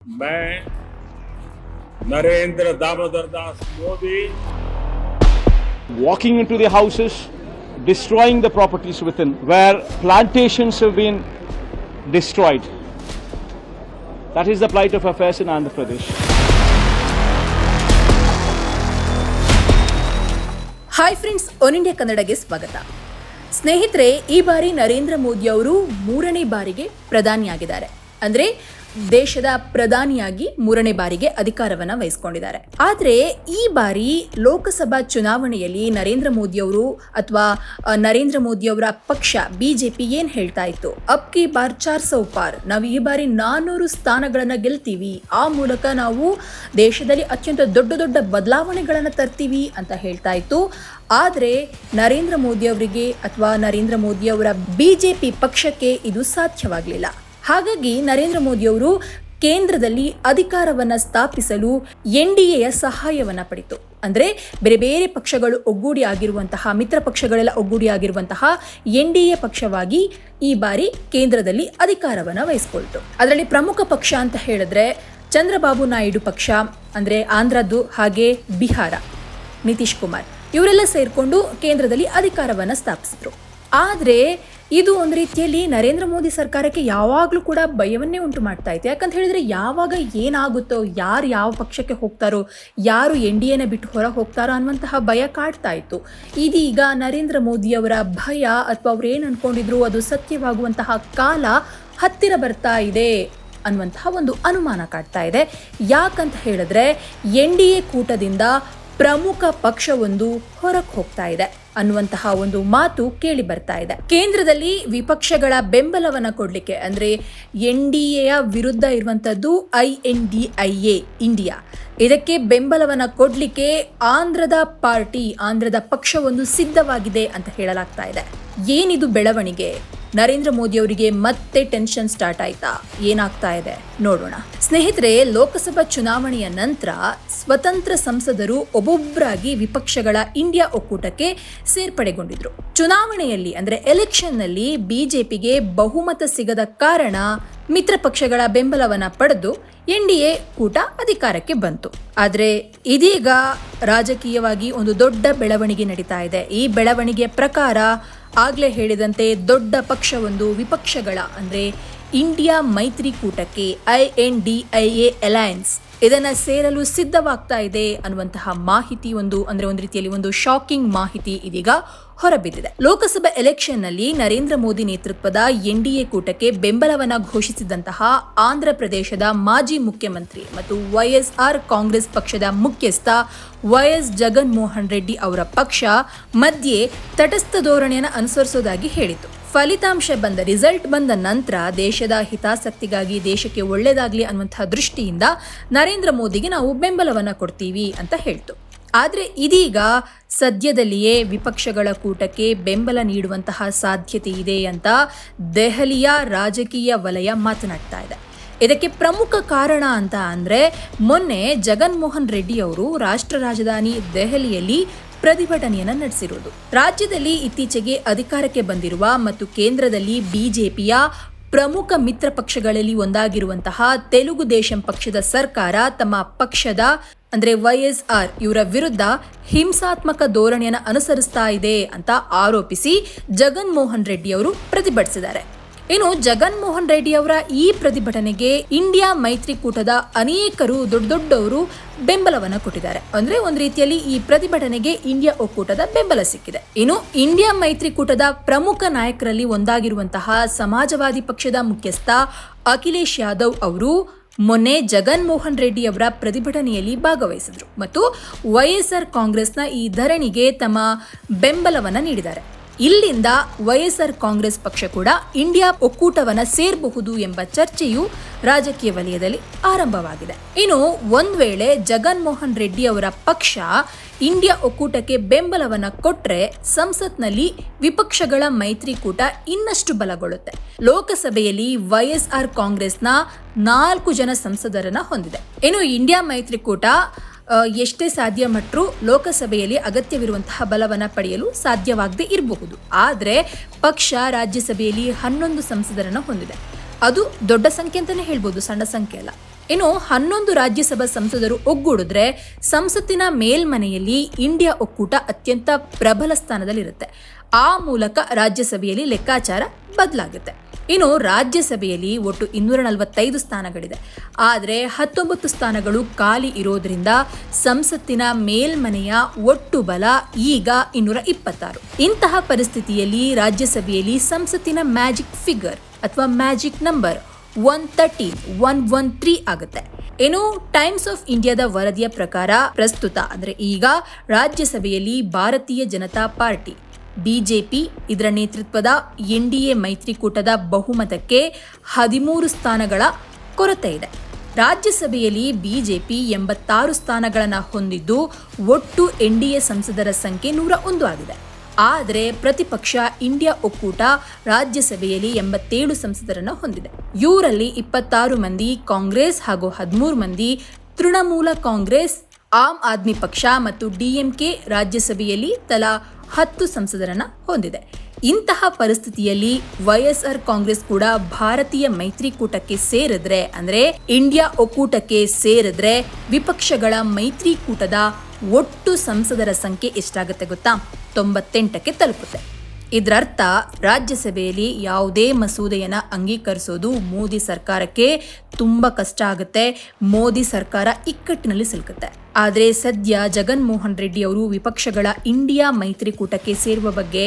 मैं Narendra Damodar Das Modi walking into the houses, destroying the properties within, where plantations have been destroyed. That is the plight of affairs in Andhra Pradesh. Hi friends one India ಕನ್ನಡಗೆ ಸ್ವಾಗತ ಸ್ನೇಹಿತರೆ ಈ ಬಾರಿ ನರೇಂದ್ರ ಮೋದಿ ಅವರು ಮೂರನೇ ಬಾರಿಗೆ ಪ್ರಧಾನಿಯಾಗಿದ್ದಾರೆ ಅಂದ್ರೆ ದೇಶದ ಪ್ರಧಾನಿಯಾಗಿ ಮೂರನೇ ಬಾರಿಗೆ ಅಧಿಕಾರವನ್ನ ವಹಿಸಿಕೊಂಡಿದ್ದಾರೆ. ಆದರೆ ಈ ಬಾರಿ ಲೋಕಸಭಾ ಚುನಾವಣೆಯಲ್ಲಿ ನರೇಂದ್ರ ಮೋದಿ ಅವರು ಅಥವಾ ನರೇಂದ್ರ ಮೋದಿ ಅವರ ಪಕ್ಷ ಬಿಜೆಪಿ ಏನ್ ಹೇಳ್ತಾ ಇತ್ತು? ಅಪ್ ಕಿ ಬಾರ್ ಚಾರ್ ಸೌ ಪಾರ್. ನಾವು ಈ ಬಾರಿ ನಾನೂರು ಸ್ಥಾನಗಳನ್ನು ಗೆಲ್ತೀವಿ. ಆ ಮೂಲಕ ನಾವು ದೇಶದಲ್ಲಿ ಅತ್ಯಂತ ದೊಡ್ಡ ದೊಡ್ಡ ಬದಲಾವಣೆಗಳನ್ನು ತರ್ತೀವಿ ಅಂತ ಹೇಳ್ತಾ ಇತ್ತು. ಆದರೆ ನರೇಂದ್ರ ಮೋದಿ ಅವರಿಗೆ ಅಥವಾ, ನರೇಂದ್ರ ಮೋದಿ ಅವರ ಬಿಜೆಪಿ ಪಕ್ಷಕ್ಕೆ ಇದು ಸಾಧ್ಯವಾಗಲಿಲ್ಲ. ಹಾಗಾಗಿ ನರೇಂದ್ರ ಮೋದಿ ಅವರು ಕೇಂದ್ರದಲ್ಲಿ ಅಧಿಕಾರವನ್ನು ಸ್ಥಾಪಿಸಲು ಎನ್ ಡಿ ಎಯ ಸಹಾಯವನ್ನು ಪಡಿತು ಅಂದರೆ ಬೇರೆ ಬೇರೆ ಪಕ್ಷಗಳು ಒಗ್ಗೂಡಿ ಆಗಿರುವಂತಹ, ಮಿತ್ರ ಪಕ್ಷಗಳೆಲ್ಲ ಒಗ್ಗೂಡಿ ಆಗಿರುವಂತಹ ಎನ್ ಡಿ ಎ ಪಕ್ಷವಾಗಿ ಈ ಬಾರಿ ಕೇಂದ್ರದಲ್ಲಿ ಅಧಿಕಾರವನ್ನು ವಹಿಸಿಕೊಳ್ತು. ಅದರಲ್ಲಿ ಪ್ರಮುಖ ಪಕ್ಷ ಅಂತ ಹೇಳಿದ್ರೆ ಚಂದ್ರಬಾಬು ನಾಯ್ಡು ಪಕ್ಷ, ಅಂದರೆ ಆಂಧ್ರದ್ದು ಹಾಗೆ ಬಿಹಾರ, ನಿತೀಶ್ ಕುಮಾರ್. ಇವರೆಲ್ಲ ಸೇರಿಕೊಂಡು ಕೇಂದ್ರದಲ್ಲಿ ಅಧಿಕಾರವನ್ನು ಸ್ಥಾಪಿಸಿದ್ರು. ಆದ್ರೆ ಇದು ಒಂದು ರೀತಿಯಲ್ಲಿ ನರೇಂದ್ರ ಮೋದಿ ಸರ್ಕಾರಕ್ಕೆ ಯಾವಾಗಲೂ ಕೂಡ ಭಯವನ್ನೇ ಉಂಟು ಮಾಡ್ತಾ ಇತ್ತು. ಯಾಕಂತ ಹೇಳಿದ್ರೆ ಯಾವಾಗ ಏನಾಗುತ್ತೋ, ಯಾರು ಯಾವ ಪಕ್ಷಕ್ಕೆ ಹೋಗ್ತಾರೋ, ಯಾರು ಎನ್ ಡಿ ಎನ ಬಿಟ್ಟು ಹೊರ ಹೋಗ್ತಾರೋ ಅನ್ನುವಂತಹ ಭಯ ಕಾಡ್ತಾ ಇತ್ತು. ಇದೀಗ ನರೇಂದ್ರ ಮೋದಿಯವರ ಭಯ ಅಥವಾ ಅವ್ರು ಏನು ಅನ್ಕೊಂಡಿದ್ರು ಅದು ಸತ್ಯವಾಗುವಂತಹ ಕಾಲ ಹತ್ತಿರ ಬರ್ತಾ ಇದೆ ಅನ್ನುವಂತಹ ಒಂದು ಅನುಮಾನ ಕಾಡ್ತಾ ಇದೆ. ಯಾಕಂತ ಹೇಳಿದ್ರೆ ಎನ್ ಡಿ ಎ ಕೂಟದಿಂದ ಪ್ರಮುಖ ಪಕ್ಷವೊಂದು ಹೊರಕ್ಕೆ ಹೋಗ್ತಾ ಇದೆ. ಅನ್ನುವಂತಹ ಒಂದು ಮಾತು ಕೇಳಿ ಬರ್ತಾ ಇದೆ. ಕೇಂದ್ರದಲ್ಲಿ ವಿಪಕ್ಷಗಳ ಬೆಂಬಲವನ್ನ ಕೊಡ್ಲಿಕ್ಕೆ ಅಂದ್ರೆ ಎನ್ ಡಿ ಎಯ ವಿರುದ್ಧ ಇರುವಂತದ್ದು I N D I A, India. ಇದಕ್ಕೆ ಬೆಂಬಲವನ್ನ ಕೊಡ್ಲಿಕ್ಕೆ ಆಂಧ್ರದ ಪಾರ್ಟಿ, ಆಂಧ್ರದ ಪಕ್ಷವೊಂದು ಸಿದ್ಧವಾಗಿದೆ ಅಂತ ಹೇಳಲಾಗ್ತಾ ಇದೆ. ಏನಿದು ಬೆಳವಣಿಗೆ? ನರೇಂದ್ರ ಮೋದಿ ಅವರಿಗೆ ಮತ್ತೆ ಟೆನ್ಷನ್ ಸ್ಟಾರ್ಟ್ ಆಯ್ತಾ? ಏನಾಗ್ತಾ ಇದೆ? ನೋಡೋಣ. ಸ್ನೇಹಿತರೆ, ಲೋಕಸಭಾ ಚುನಾವಣೆಯ ನಂತರ ಸ್ವತಂತ್ರ ಸಂಸದರು ಒಬ್ಬೊಬ್ಬರಾಗಿ ವಿಪಕ್ಷಗಳ ಇಂಡಿಯಾ ಒಕ್ಕೂಟಕ್ಕೆ ಸೇರ್ಪಡೆಗೊಂಡಿದ್ರು. ಚುನಾವಣೆಯಲ್ಲಿ ಅಂದ್ರೆ ಎಲೆಕ್ಷನ್ನಲ್ಲಿ ಬಿಜೆಪಿಗೆ ಬಹುಮತ ಸಿಗದ ಕಾರಣ ಮಿತ್ರ ಪಕ್ಷಗಳ ಬೆಂಬಲವನ್ನ ಪಡೆದು ಎನ್ ಡಿ ಕೂಟ ಅಧಿಕಾರಕ್ಕೆ ಬಂತು. ಆದರೆ ಇದೀಗ ರಾಜಕೀಯವಾಗಿ ಒಂದು ದೊಡ್ಡ ಬೆಳವಣಿಗೆ ನಡೀತಾ ಇದೆ. ಈ ಬೆಳವಣಿಗೆ ಪ್ರಕಾರ ಆಗ್ಲೇ ಹೇಳಿದಂತೆ ದೊಡ್ಡ ಪಕ್ಷವೊಂದು ವಿಪಕ್ಷಗಳ ಅಂದ್ರೆ India ಮೈತ್ರಿಕೂಟಕ್ಕೆ I N D I A alliance ಇದನ್ನ ಸೇರಲು ಸಿದ್ಧವಾಗ್ತಾ ಇದೆ ಅನ್ನುವಂತಹ ಮಾಹಿತಿ ಒಂದು, ಅಂದ್ರೆ ಒಂದು ರೀತಿಯಲ್ಲಿ ಒಂದು ಶಾಕಿಂಗ್ ಮಾಹಿತಿ ಇದೀಗ ಹೊರಬಿದ್ದಿದೆ. ಲೋಕಸಭಾ ಎಲೆಕ್ಷನ್ನಲ್ಲಿ ನರೇಂದ್ರ ಮೋದಿ ನೇತೃತ್ವದ ಎನ್ ಡಿ ಎ ಕೂಟಕ್ಕೆ ಬೆಂಬಲವನ್ನ ಘೋಷಿಸಿದಂತಹ ಆಂಧ್ರ ಪ್ರದೇಶದ ಮಾಜಿ ಮುಖ್ಯಮಂತ್ರಿ ಮತ್ತು ವೈಎಸ್ಆರ್ ಕಾಂಗ್ರೆಸ್ ಪಕ್ಷದ ಮುಖ್ಯಸ್ಥ ವೈಎಸ್ ಜಗನ್ ಮೋಹನ್ ರೆಡ್ಡಿ ಅವರ ಪಕ್ಷ ಮಧ್ಯೆ ತಟಸ್ಥ ಧೋರಣೆಯನ್ನು ಅನುಸರಿಸೋದಾಗಿ ಹೇಳಿತು ಫಲಿತಾಂಶ ಬಂದ ರಿಸಲ್ಟ್ ಬಂದ ನಂತರ ದೇಶದ ಹಿತಾಸಕ್ತಿಗಾಗಿ ದೇಶಕ್ಕೆ ಒಳ್ಳೆಯದಾಗಲಿ ಅನ್ನುವಂತಹ ದೃಷ್ಟಿಯಿಂದ ನರೇಂದ್ರ ಮೋದಿಗೆ ನಾವು ಬೆಂಬಲವನ್ನು ಕೊಡ್ತೀವಿ ಅಂತ ಹೇಳ್ತು. ಆದರೆ ಇದೀಗ ಸದ್ಯದಲ್ಲಿಯೇ ವಿಪಕ್ಷಗಳ ಕೂಟಕ್ಕೆ ಬೆಂಬಲ ನೀಡುವಂತಹ ಸಾಧ್ಯತೆ ಇದೆ ಅಂತ ದೆಹಲಿಯ ರಾಜಕೀಯ ವಲಯ ಮಾತನಾಡ್ತಾ ಇದೆ. ಇದಕ್ಕೆ ಪ್ರಮುಖ ಕಾರಣ ಅಂತ ಅಂದರೆ ಮೊನ್ನೆ ಜಗನ್ಮೋಹನ್ ರೆಡ್ಡಿ ಅವರು ರಾಷ್ಟ್ರ ರಾಜಧಾನಿ ದೆಹಲಿಯಲ್ಲಿ ಪ್ರತಿಭಟನೆಯನ್ನ ನಡೆಸಿರುವುದು. ರಾಜ್ಯದಲ್ಲಿ ಇತ್ತೀಚೆಗೆ ಅಧಿಕಾರಕ್ಕೆ ಬಂದಿರುವ ಮತ್ತು ಕೇಂದ್ರದಲ್ಲಿ ಬಿಜೆಪಿಯ ಪ್ರಮುಖ ಮಿತ್ರ ಪಕ್ಷಗಳಲ್ಲಿ ಒಂದಾಗಿರುವಂತಹ ತೆಲುಗು ದೇಶಂ ಪಕ್ಷದ ಸರ್ಕಾರ ತಮ್ಮ ಪಕ್ಷದ, ಅಂದ್ರೆ ವೈಎಸ್ಆರ್ ಇವರ ವಿರುದ್ಧ ಹಿಂಸಾತ್ಮಕ ಧೋರಣೆಯನ್ನು ಅನುಸರಿಸ್ತಾ ಇದೆ ಅಂತ ಆರೋಪಿಸಿ ಜಗನ್ ಮೋಹನ್ ರೆಡ್ಡಿ ಅವರು ಪ್ರತಿಭಟಿಸಿದ್ದಾರೆ. ಇನ್ನು ಜಗನ್ಮೋಹನ್ ರೆಡ್ಡಿ ಅವರ ಈ ಪ್ರತಿಭಟನೆಗೆ ಇಂಡಿಯಾ ಮೈತ್ರಿಕೂಟದ ಅನೇಕರು, ದೊಡ್ಡ ದೊಡ್ಡವರು ಬೆಂಬಲವನ್ನು ಕೊಟ್ಟಿದ್ದಾರೆ. ಅಂದ್ರೆ ಒಂದು ರೀತಿಯಲ್ಲಿ ಈ ಪ್ರತಿಭಟನೆಗೆ ಇಂಡಿಯಾ ಒಕ್ಕೂಟದ ಬೆಂಬಲ ಸಿಕ್ಕಿದೆ. ಇನ್ನು ಇಂಡಿಯಾ ಮೈತ್ರಿಕೂಟದ ಪ್ರಮುಖ ನಾಯಕರಲ್ಲಿ ಒಂದಾಗಿರುವಂತಹ ಸಮಾಜವಾದಿ ಪಕ್ಷದ ಮುಖ್ಯಸ್ಥ ಅಖಿಲೇಶ್ ಯಾದವ್ ಅವರು ಮೊನ್ನೆ ಜಗನ್ಮೋಹನ್ ರೆಡ್ಡಿ ಅವರ ಪ್ರತಿಭಟನೆಯಲ್ಲಿ ಭಾಗವಹಿಸಿದ್ರು. ಮತ್ತು ವೈಎಸ್ಆರ್ ಕಾಂಗ್ರೆಸ್ನ ಈ ಧರಣಿಗೆ ತಮ್ಮ ಬೆಂಬಲವನ್ನ ನೀಡಿದ್ದಾರೆ. ಇಲ್ಲಿಂದ ವೈಎಸ್ಆರ್ ಕಾಂಗ್ರೆಸ್ ಪಕ್ಷ ಕೂಡ ಇಂಡಿಯಾ ಒಕ್ಕೂಟವನ್ನ ಸೇರಬಹುದು ಎಂಬ ಚರ್ಚೆಯು ರಾಜಕೀಯ ವಲಯದಲ್ಲಿ ಆರಂಭವಾಗಿದೆ. ಇನ್ನು ಒಂದ್ ವೇಳೆ ಜಗನ್ಮೋಹನ್ ರೆಡ್ಡಿ ಅವರ ಪಕ್ಷ ಇಂಡಿಯಾ ಒಕ್ಕೂಟಕ್ಕೆ ಬೆಂಬಲವನ್ನ ಕೊಟ್ರೆ ಸಂಸತ್ನಲ್ಲಿ ವಿಪಕ್ಷಗಳ ಮೈತ್ರಿಕೂಟ ಇನ್ನಷ್ಟು ಬಲಗೊಳ್ಳುತ್ತೆ. ಲೋಕಸಭೆಯಲ್ಲಿ ವೈಎಸ್ಆರ್ ಕಾಂಗ್ರೆಸ್ನ ನಾಲ್ಕು ಜನ ಸಂಸದರನ್ನ ಹೊಂದಿದೆ. ಇನ್ನು ಇಂಡಿಯಾ ಮೈತ್ರಿಕೂಟ ಎಷ್ಟೇ ಸಾಧ್ಯ ಮಟ್ಟರು ಲೋಕಸಭೆಯಲ್ಲಿ ಅಗತ್ಯವಿರುವಂತಹ ಬಲವನ್ನು ಪಡೆಯಲು ಸಾಧ್ಯವಾಗದೇ ಇರಬಹುದು. ಆದರೆ ಪಕ್ಷ ರಾಜ್ಯಸಭೆಯಲ್ಲಿ ಹನ್ನೊಂದು ಸಂಸದರನ್ನು ಹೊಂದಿದೆ. ಅದು ದೊಡ್ಡ ಸಂಖ್ಯೆ ಅಂತಲೇ ಹೇಳ್ಬೋದು, ಸಣ್ಣ ಸಂಖ್ಯೆ ಅಲ್ಲ. ಇನ್ನು ಹನ್ನೊಂದು ರಾಜ್ಯಸಭಾ ಸಂಸದರು ಒಗ್ಗೂಡಿದ್ರೆ ಸಂಸತ್ತಿನ ಮೇಲ್ಮನೆಯಲ್ಲಿ ಇಂಡಿಯಾ ಒಕ್ಕೂಟ ಅತ್ಯಂತ ಪ್ರಬಲ ಸ್ಥಾನದಲ್ಲಿರುತ್ತೆ. ಆ ಮೂಲಕ ರಾಜ್ಯಸಭೆಯಲ್ಲಿ ಲೆಕ್ಕಾಚಾರ ಬದಲಾಗುತ್ತೆ. ಇನ್ನು ರಾಜ್ಯಸಭೆಯಲ್ಲಿ ಒಟ್ಟು ಇನ್ನೂರ ನಲವತ್ತೈದು ಸ್ಥಾನಗಳಿದೆ. ಆದರೆ ಹತ್ತೊಂಬತ್ತು ಸ್ಥಾನಗಳು ಖಾಲಿ ಇರೋದ್ರಿಂದ ಸಂಸತ್ತಿನ ಮೇಲ್ಮನೆಯ ಒಟ್ಟು ಬಲ ಈಗ ಇನ್ನೂರ ಇಪ್ಪತ್ತಾರು ಇಂತಹ ಪರಿಸ್ಥಿತಿಯಲ್ಲಿ ರಾಜ್ಯಸಭೆಯಲ್ಲಿ ಸಂಸತ್ತಿನ ಮ್ಯಾಜಿಕ್ ಫಿಗರ್ ಅಥವಾ magic number one thirteen one one three ಆಗುತ್ತೆ. ಏನು ಟೈಮ್ಸ್ ಆಫ್ ಇಂಡಿಯಾದ ವರದಿಯ ಪ್ರಕಾರ ಪ್ರಸ್ತುತ, ಅಂದರೆ ಈಗ ರಾಜ್ಯಸಭೆಯಲ್ಲಿ ಭಾರತೀಯ ಜನತಾ ಪಾರ್ಟಿ ಬಿಜೆಪಿ ಇದರ ನೇತೃತ್ವದ ಎನ್ಡಿಎ ಮೈತ್ರಿಕೂಟದ ಬಹುಮತಕ್ಕೆ ಹದಿಮೂರು ಸ್ಥಾನಗಳ ಕೊರತೆ ಇದೆ. ರಾಜ್ಯಸಭೆಯಲ್ಲಿ ಬಿಜೆಪಿ ಎಂಬತ್ತಾರು ಸ್ಥಾನಗಳನ್ನು ಹೊಂದಿದ್ದು ಒಟ್ಟು ಎನ್ಡಿಎ ಸಂಸದರ ಸಂಖ್ಯೆ ನೂರ ಒಂದು ಆಗಿದೆ. ಆದರೆ ಪ್ರತಿಪಕ್ಷ ಇಂಡಿಯಾ ಒಕ್ಕೂಟ ರಾಜ್ಯಸಭೆಯಲ್ಲಿ ಎಂಬತ್ತೇಳು ಸಂಸದರನ್ನು ಹೊಂದಿದೆ. ಇವರಲ್ಲಿ ಇಪ್ಪತ್ತಾರು ಮಂದಿ ಕಾಂಗ್ರೆಸ್ ಹಾಗೂ ಹದಿಮೂರು ಮಂದಿ ತೃಣಮೂಲ ಕಾಂಗ್ರೆಸ್ ಆಮ್ ಆದ್ಮಿ ಪಕ್ಷ ಮತ್ತು ಡಿಎಂಕೆ ರಾಜ್ಯಸಭೆಯಲ್ಲಿ ತಲಾ ಹತ್ತು ಸಂಸದರನ್ನ ಹೊಂದಿದೆ. ಇಂತಹ ಪರಿಸ್ಥಿತಿಯಲ್ಲಿ ವೈಎಸ್ಆರ್ ಕಾಂಗ್ರೆಸ್ ಕೂಡ ಭಾರತೀಯ ಮೈತ್ರಿಕೂಟಕ್ಕೆ ಸೇರಿದ್ರೆ ಅಂದ್ರೆ ಇಂಡಿಯಾ ಒಕ್ಕೂಟಕ್ಕೆ ಸೇರಿದ್ರೆ ವಿಪಕ್ಷಗಳ ಮೈತ್ರಿಕೂಟದ ಒಟ್ಟು ಸಂಸದರ ಸಂಖ್ಯೆ ಎಷ್ಟಾಗುತ್ತೆ ಗೊತ್ತಾ? ತೊಂಬತ್ತೆಂಟಕ್ಕೆ ತಲುಪುತ್ತೆ. ಇದರರ್ಥ ರಾಜ್ಯಸಭೆಯಲ್ಲಿ ಯಾವುದೇ ಮಸೂದೆಯನ್ನು ಅಂಗೀಕರಿಸೋದು ಮೋದಿ ಸರ್ಕಾರಕ್ಕೆ ತುಂಬ ಕಷ್ಟ ಆಗುತ್ತೆ. ಮೋದಿ ಸರ್ಕಾರ ಇಕ್ಕಟ್ಟಿನಲ್ಲಿ ಸಿಲುಕುತ್ತೆ. ಆದರೆ ಸದ್ಯ ಜಗನ್ಮೋಹನ್ ರೆಡ್ಡಿ ಅವರು ವಿಪಕ್ಷಗಳ ಇಂಡಿಯಾ ಮೈತ್ರಿಕೂಟಕ್ಕೆ ಸೇರುವ ಬಗ್ಗೆ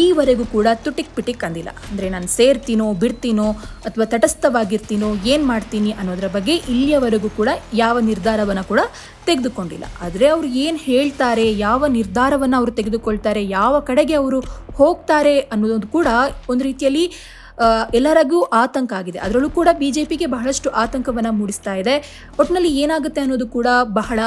ಈವರೆಗೂ ಕೂಡ ತುಟಿಕ್ ಪಿಟಿಕ್ ಅಂದಿಲ್ಲ. ಅಂದರೆ ನಾನು ಸೇರ್ತೀನೋ, ಬಿಡ್ತೀನೋ, ಅಥವಾ ತಟಸ್ಥವಾಗಿರ್ತೀನೋ, ಏನು ಮಾಡ್ತೀನಿ ಅನ್ನೋದರ ಬಗ್ಗೆ ಇಲ್ಲಿಯವರೆಗೂ ಕೂಡ ಯಾವ ನಿರ್ಧಾರವನ್ನು ಕೂಡ ತೆಗೆದುಕೊಂಡಿಲ್ಲ. ಆದರೆ ಅವರು ಏನು ಹೇಳ್ತಾರೆ, ಯಾವ ನಿರ್ಧಾರವನ್ನು ಅವರು ತೆಗೆದುಕೊಳ್ತಾರೆ, ಯಾವ ಕಡೆಗೆ ಅವರು ಹೋಗ್ತಾರೆ ಅನ್ನೋದೊಂದು ಕೂಡ ಒಂದು ರೀತಿಯಲ್ಲಿ ಎಲ್ಲರಿಗೂ ಆತಂಕ ಆಗಿದೆ. ಅದರಲ್ಲೂ ಕೂಡ ಬಿಜೆಪಿಗೆ ಬಹಳಷ್ಟು ಆತಂಕವನ್ನು ಮೂಡಿಸ್ತಾ ಇದೆ. ಒಟ್ಟಿನಲ್ಲಿ ಏನಾಗುತ್ತೆ ಅನ್ನೋದು ಕೂಡ ಬಹಳ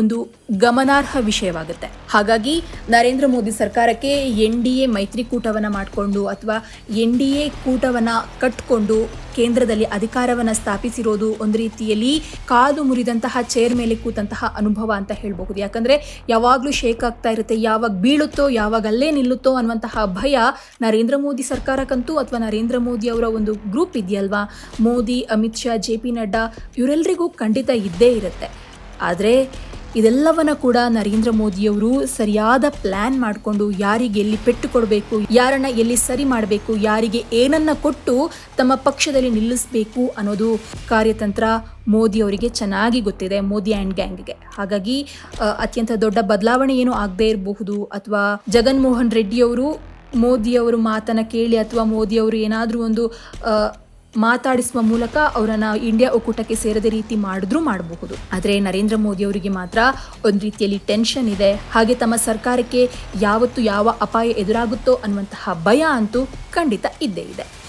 ಒಂದು ಗಮನಾರ್ಹ ವಿಷಯವಾಗುತ್ತೆ. ಹಾಗಾಗಿ ನರೇಂದ್ರ ಮೋದಿ ಸರ್ಕಾರಕ್ಕೆ ಎನ್ ಡಿ ಎ ಮೈತ್ರಿಕೂಟವನ್ನು ಮಾಡಿಕೊಂಡು ಅಥವಾ ಎನ್ ಡಿ ಎ ಕೂಟವನ್ನು ಕಟ್ಕೊಂಡು ಕೇಂದ್ರದಲ್ಲಿ ಅಧಿಕಾರವನ್ನು ಸ್ಥಾಪಿಸಿರೋದು ಒಂದು ರೀತಿಯಲ್ಲಿ ಕಾದು ಮುರಿದಂತಹ, ಚೇರ್ ಮೇಲೆ ಕೂತಂತಹ ಅನುಭವ ಅಂತ ಹೇಳಬಹುದು. ಯಾಕಂದ್ರೆ ಯಾವಾಗಲೂ ಶೇಕ್ ಆಗ್ತಾ ಇರುತ್ತೆ. ಯಾವಾಗ ಬೀಳುತ್ತೋ ಯಾವಾಗ ಅಲ್ಲೇ ನಿಲ್ಲುತ್ತೋ ಅನ್ನುವಂತಹ ಭಯ ನರೇಂದ್ರ ಮೋದಿ ಸರ್ಕಾರಕ್ಕಂತೂ ಅಥವಾ ನರೇಂದ್ರ ಮೋದಿ ಅವರ ಒಂದು ಗ್ರೂಪ್ ಇದೆಯಲ್ವಾ? ಮೋದಿ, ಅಮಿತ್ ಶಾ, ಜೆ ಪಿ ನಡ್ಡಾ ಇವರೆಲ್ಲರಿಗೂ ಖಂಡಿತ ಇದ್ದೇ ಇರುತ್ತೆ. ಆದರೆ ಇದೆಲ್ಲವನ್ನ ಕೂಡ ನರೇಂದ್ರ ಮೋದಿಯವರು ಸರಿಯಾದ ಪ್ಲ್ಯಾನ್ ಮಾಡಿಕೊಂಡು ಯಾರಿಗೆ ಎಲ್ಲಿ ಪೆಟ್ಟು ಕೊಡಬೇಕು, ಯಾರನ್ನ ಎಲ್ಲಿ ಸರಿ ಮಾಡಬೇಕು, ಯಾರಿಗೆ ಏನನ್ನ ಕೊಟ್ಟು ತಮ್ಮ ಪಕ್ಷದಲ್ಲಿ ನಿಲ್ಲಿಸಬೇಕು ಅನ್ನೋದು ಕಾರ್ಯತಂತ್ರ ಮೋದಿ ಅವರಿಗೆ ಚೆನ್ನಾಗಿ ಗೊತ್ತಿದೆ, ಮೋದಿ ಆ್ಯಂಡ್ ಗ್ಯಾಂಗ್ಗೆ. ಹಾಗಾಗಿ ಅತ್ಯಂತ ದೊಡ್ಡ ಬದಲಾವಣೆ ಏನು ಆಗದೇ ಇರಬಹುದು ಅಥವಾ ಜಗನ್ಮೋಹನ್ ರೆಡ್ಡಿಯವರು ಮೋದಿಯವರು ಮಾತನ್ನು ಕೇಳಿ ಅಥವಾ ಮೋದಿಯವರು ಏನಾದರೂ ಒಂದು ಮಾತಾಡಿಸುವ ಮೂಲಕ ಅವರನ್ನು ಇಂಡಿಯಾ ಒಕ್ಕೂಟಕ್ಕೆ ಸೇರದ ರೀತಿ ಮಾಡಿದ್ರೂ ಮಾಡಬಹುದು. ಆದರೆ ನರೇಂದ್ರ ಮೋದಿ ಅವರಿಗೆ ಮಾತ್ರ ಒಂದು ರೀತಿಯಲ್ಲಿ ಟೆನ್ಷನ್ ಇದೆ. ಹಾಗೆ ತಮ್ಮ ಸರ್ಕಾರಕ್ಕೆ ಯಾವತ್ತು ಯಾವ ಅಪಾಯ ಎದುರಾಗುತ್ತೋ ಅನ್ನುವಂತಹ ಭಯ ಅಂತೂ ಖಂಡಿತ ಇದ್ದೇ ಇದೆ.